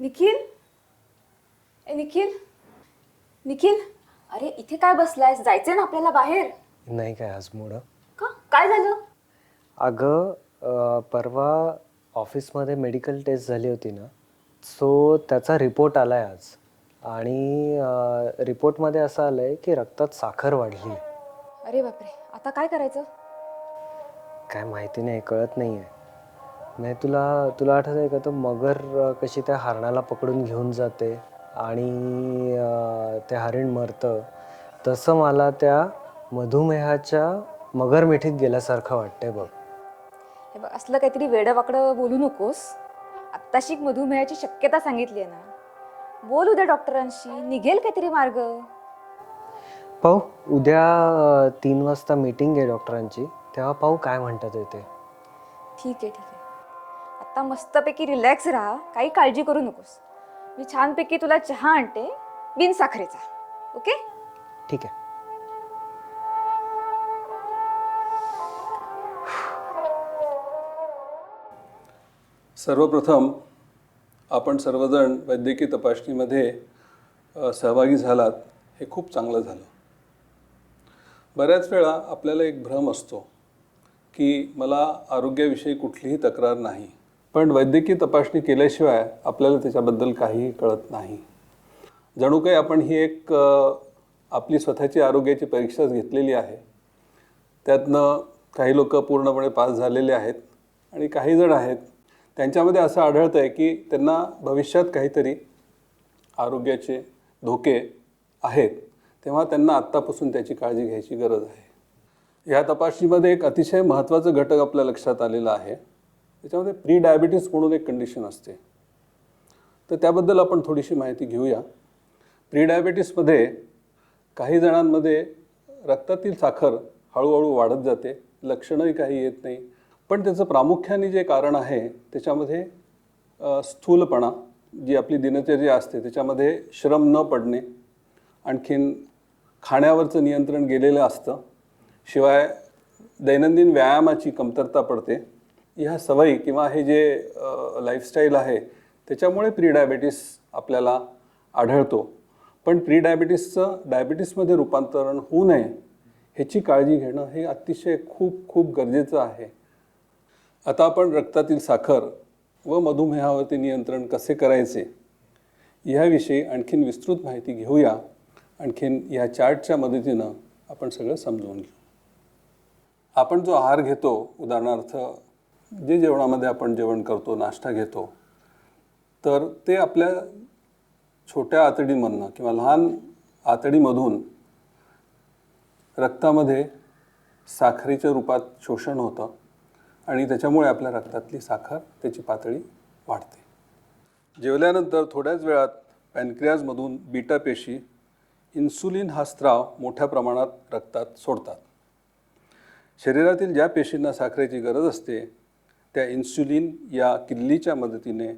निखिल? ए निखिल? निखिल? अरे इथे काय बसलायस? जायचंय ना आपल्याला बाहेर? नाही काय आज मोडं. का? काय झालं? अगं अं, परवा ऑफिसमध्ये मेडिकल टेस्ट झाली होती ना सो त्याचा रिपोर्ट आला आहे आज. आणि अं, रिपोर्टमध्ये असं आलं आहे की रक्तात साखर वाढली. अरे बापरे आता काय करायचं? काय माहिती नाही कळत नाही आहे नाही तुला तुला आठवत आहे का तो मगर अं, कशी त्या हरणाला पकडून घेऊन जाते आणि अं, ते हरिण मरतं. तसं मला त्या मधुमेहाच्या मगर मिठीत गेल्यासारखं वाटतंय बघ. हे बघ असलं काहीतरी वेडं बोलू नकोस. आत्ताशी मधुमेहाची शक्यता सांगितली आहे ना. बोल उद्या डॉक्टरांशी. निघेल काहीतरी मार्ग? पाहू उद्या अं, तीन वाजता मीटिंग आहे डॉक्टरांची. तेव्हा पाहू काय म्हणतात ते. ठीक आहे ठीक आहे. आता मस्तपैकी रिलॅक्स राहा. काही काळजी करू नकोस. मी छानपैकी तुला चहा आणते. बिन साखरेचा. ओके? ठीक आहे. सर्वप्रथम आपण सर्वजण वैद्यकीय तपासणीमध्ये सहभागी झालात हे खूप चांगलं झालं. बऱ्याच वेळा आपल्याला एक भ्रम असतो की मला आरोग्याविषयी कुठलीही तक्रार नाही. पण वैद्यकीय तपासणी केल्याशिवाय आपल्याला त्याच्याबद्दल काहीही कळत नाही. जणू काही आपण ही एक आपली स्वतःची आरोग्याची परीक्षाच घेतलेली आहे. त्यातनं काही लोक पूर्णपणे पास झालेले आहेत आणि काही जण आहेत त्यांच्यामध्ये असं आढळतं आहे की त्यांना भविष्यात काहीतरी आरोग्याचे धोके आहेत तेव्हा त्यांना आत्तापासून त्याची काळजी घ्यायची गरज आहे. ह्या तपासणीमध्ये एक अतिशय महत्त्वाचं घटक आपल्या लक्षात आलेला आहे. त्याच्यामध्ये प्री डायबिटीस म्हणून एक कंडिशन असते. तर त्याबद्दल आपण थोडीशी माहिती घेऊया. प्री डायबिटीसमध्ये काही जणांमध्ये रक्तातील साखर हळूहळू वाढत जाते. लक्षणंही काही येत नाही. पण त्याचं प्रामुख्याने जे कारण आहे त्याच्यामध्ये स्थूलपणा जी आपली दिनचर्या असते त्याच्यामध्ये श्रम न पडणे आणखीन खाण्यावरचं नियंत्रण गेलेलं असतं. शिवाय दैनंदिन व्यायामाची कमतरता पडते. ह्या सवयी किंवा हे जे लाईफस्टाईल आहे त्याच्यामुळे प्रीडायबिटीस आपल्याला आढळतो. पण प्रीडायबिटीसचं डायबिटीसमध्ये रूपांतरण होऊ नये ह्याची काळजी घेणं हे अतिशय खूप खूप गरजेचं आहे. आता आपण रक्तातील साखर व मधुमेहावरती नियंत्रण कसे करायचे ह्याविषयी आणखीन विस्तृत माहिती घेऊया. आणखीन ह्या चार्टच्या मदतीनं आपण सगळं समजून घेऊ. आपण जो आहार घेतो उदाहरणार्थ जे जेवणामध्ये आपण जेवण करतो नाश्ता घेतो तर ते आपल्या छोट्या आतडीमधनं किंवा लहान आतडीमधून रक्तामध्ये साखरेच्या रूपात शोषण होतं आणि त्याच्यामुळे आपल्या रक्तातली साखर त्याची पातळी वाढते. जेवल्यानंतर थोड्याच वेळात पॅनक्रियाजमधून बीटा पेशी इन्सुलिन हा स्त्राव मोठ्या प्रमाणात रक्तात सोडतात. शरीरातील ज्या पेशींना साखरेची गरज असते त्या इन्सुलिन या किल्लीच्या मदतीने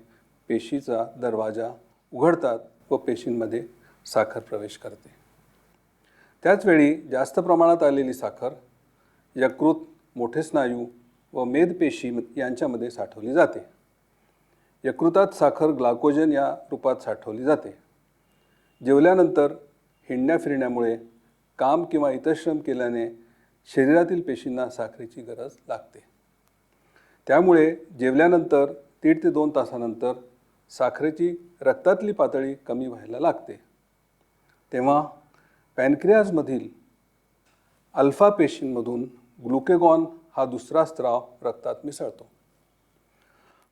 पेशीचा दरवाजा उघडतात व पेशींमध्ये साखर प्रवेश करते. त्याचवेळी जास्त प्रमाणात आलेली साखर यकृत मोठे स्नायू व मेदपेशी यांच्यामध्ये साठवली जाते. यकृतात साखर ग्लाकोजन या रूपात साठवली जाते. जेवल्यानंतर हिंडण्या फिरण्यामुळे काम किंवा इतर श्रम केल्याने शरीरातील पेशींना साखरेची गरज लागते. त्यामुळे जेवल्यानंतर दीड ते दोन तासानंतर साखरेची रक्तातली पातळी कमी व्हायला लागते. तेव्हा पॅनक्रियाजमधील अल्फा पेशींमधून ग्लुकेगॉन हा दुसरा स्त्राव रक्तात मिसळतो.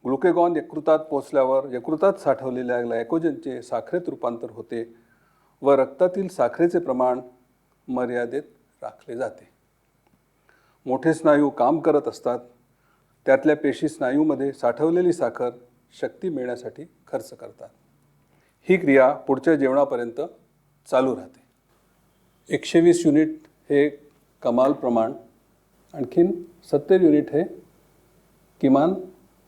ग्लुकेगॉन यकृतात पोचल्यावर यकृतात साठवलेल्या ग्लायकोजनचे साखरेत रूपांतर होते व रक्तातील साखरेचे प्रमाण मर्यादेत राखले जाते. मोठे स्नायू काम करत असतात. त्यातल्या पेशी स्नायूमध्ये साठवलेली साखर शक्ती मिळण्यासाठी खर्च करतात. ही क्रिया पुढच्या जेवणापर्यंत चालू राहते. एकशे वीस युनिट हे कमाल प्रमाण आणखीन सत्तर युनिट हे किमान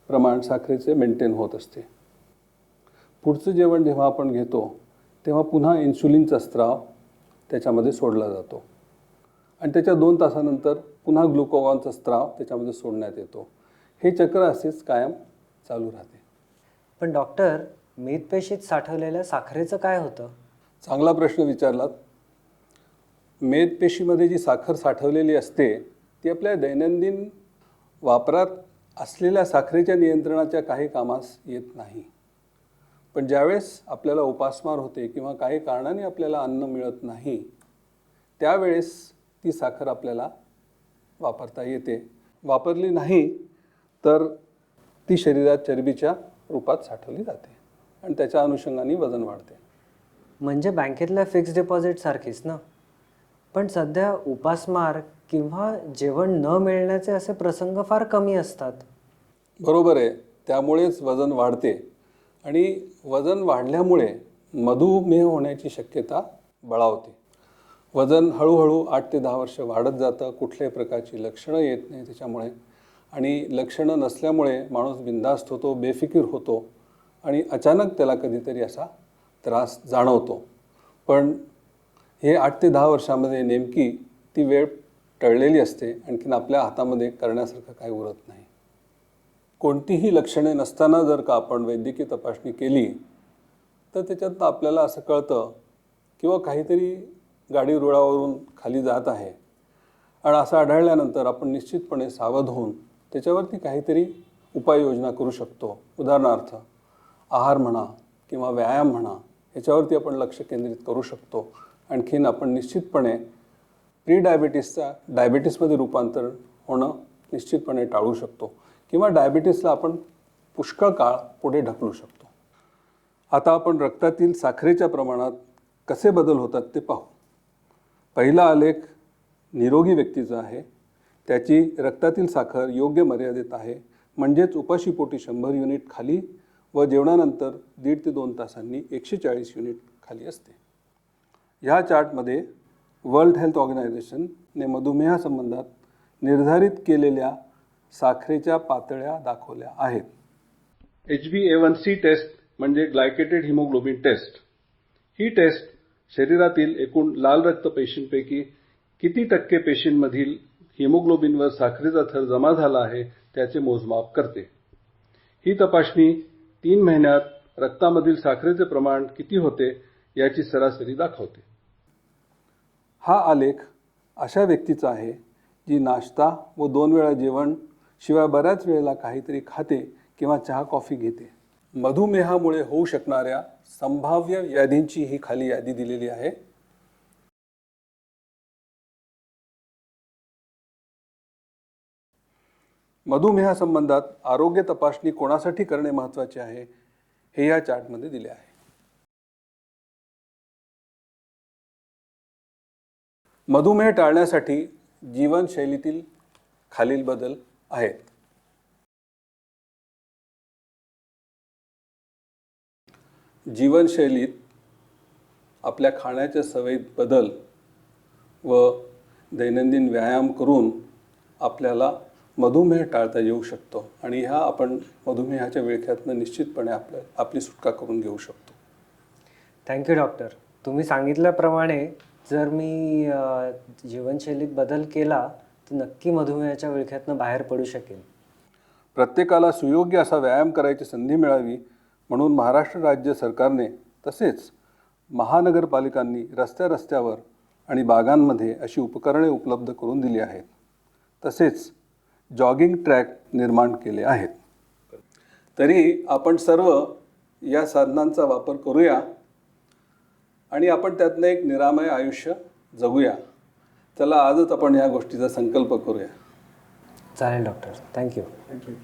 प्रमाण साखरेचे मेंटेन होत असते. पुढचं जेवण जेव्हा आपण घेतो तेव्हा पुन्हा इन्सुलिनचा स्त्राव त्याच्यामध्ये सोडला जातो. आणि त्याच्या दोन तासानंतर पुन्हा ग्लुकोगॉनचा स्त्राव त्याच्यामध्ये सोडण्यात येतो. हे चक्र असेच कायम चालू राहते. पण डॉक्टर मेदपेशीत साठवलेल्या साखरेचं काय होतं? चांगला प्रश्न विचारलात. मेदपेशीमध्ये जी साखर साठवलेली असते ती आपल्या दैनंदिन वापरात असलेल्या साखरेच्या नियंत्रणाच्या काही कामास येत नाही. पण ज्यावेळेस आपल्याला उपासमार होते किंवा काही कारणाने आपल्याला अन्न मिळत नाही त्यावेळेस ती साखर आपल्याला वापरता येते. वापरली नाही तर ती शरीरात चरबीच्या रूपात साठवली जाते आणि त्याच्या अनुषंगाने वजन वाढते. म्हणजे बँकेतल्या फिक्स डिपॉझिट सारखीच ना? पण सध्या उपासमार किंवा जेवण न मिळण्याचे असे प्रसंग फार कमी असतात. बरोबर आहे. त्यामुळेच वजन वाढते. आणि वजन वाढल्यामुळे मधुमेह होण्याची शक्यता बळावते. वजन हळूहळू आठ ते दहा वर्ष वाढत जातं. कुठल्याही प्रकारची लक्षणं येत नाही. त्याच्यामुळे आणि लक्षणं नसल्यामुळे माणूस बिंदास्त होतो बेफिकीर होतो आणि अचानक त्याला कधीतरी असा त्रास जाणवतो. पण हे आठ ते दहा वर्षामध्ये नेमकी ती वेळ टळलेली असते आणखीन आपल्या हातामध्ये करण्यासारखं काही उरत नाही. कोणतीही लक्षणे नसताना जर का आपण वैद्यकीय तपासणी केली तर त्याच्यात आपल्याला असं कळतं किंवा काहीतरी गाडी रुळावरून खाली जात आहे. आणि असं आढळल्यानंतर आपण निश्चितपणे सावध होऊन त्याच्यावरती काहीतरी उपाययोजना करू शकतो. उदाहरणार्थ आहार म्हणा किंवा व्यायाम म्हणा याच्यावरती आपण लक्ष केंद्रित करू शकतो. आणखीन आपण निश्चितपणे प्री डायबिटीसचा डायबिटीसमध्ये रूपांतर होणं निश्चितपणे टाळू शकतो किंवा डायबिटीसला आपण पुष्कळ काळ पुढे ढकलू शकतो. आता आपण रक्तातील साखरेच्या प्रमाणात कसे बदल होतात ते पाहू. पहिला आलेख निरोगी व्यक्तीचा आहे. त्याची रक्तातील साखर योग्य मर्यादेत आहे. म्हणजेच उपाशीपोटी शंभर युनिट खाली व जेवणानंतर दीड ते दोन तासांनी एकशे चाळीस युनिट खाली असते. ह्या चार्टमध्ये वर्ल्ड हेल्थ ऑर्गनायझेशनने मधुमेहासंबंधात निर्धारित केलेल्या साखरेच्या पातळ्या दाखवल्या आहेत. H B A one C test म्हणजे ग्लायकेटेड हिमोग्लोबिन टेस्ट ही टेस्ट शरीरातील एकूण लाल रक्त पेशींपैकी किती टक्के पेशींमधील हिमोग्लोबिनवर साखरेचा थर जमा झाला आहे त्याचे मोजमाप करते. ही तपासणी तीन महिन्यात रक्तामधील साखरेचे प्रमाण किती होते याची सरासरी दाखवते. हा आलेख अशा व्यक्तीचा आहे जी नाश्ता व दोन वेळा जेवण शिवाय बऱ्याच वेळेला काहीतरी खाते किंवा चहा कॉफी घेते. मधुमेहामुळे होऊ शकणाऱ्या संभाव्य व्याधींची ही खाली यादी दिलेली आहे. मधुमेहासंबंधात आरोग्य तपासणी कोणासाठी करणे महत्त्वाचे आहे हे या चार्टमध्ये दिले आहे. मधुमेह टाळण्यासाठी जीवनशैलीतील खालील बदल आहेत. जीवनशैलीत आपल्या खाण्याच्या सवयीत बदल व दैनंदिन व्यायाम करून आपल्याला मधुमेह टाळता येऊ शकतो आणि ह्या आपण मधुमेहाच्या विळख्यातनं निश्चितपणे आपल्या आपली सुटका करून घेऊ शकतो. थँक्यू डॉक्टर तुम्ही सांगितल्याप्रमाणे जर मी जीवनशैलीत बदल केला तर नक्की मधुमेहाच्या विळख्यातनं बाहेर पडू शकेन. प्रत्येकाला सुयोग्य असा व्यायाम करायची संधी मिळावी म्हणून महाराष्ट्र राज्य सरकारने तसेच महानगरपालिकांनी रस्त्या रस्त्यावर आणि बागांमध्ये अशी उपकरणे उपलब्ध करून दिली आहेत. तसेच जॉगिंग ट्रॅक निर्माण केले आहेत. तरी आपण सर्व या साधनांचा वापर करूया आणि आपण त्यातलं एक निरामय आयुष्य जगूया. चला आजच आपण या गोष्टीचा संकल्प करूया. चालेल डॉक्टर थँक्यू थँक्यू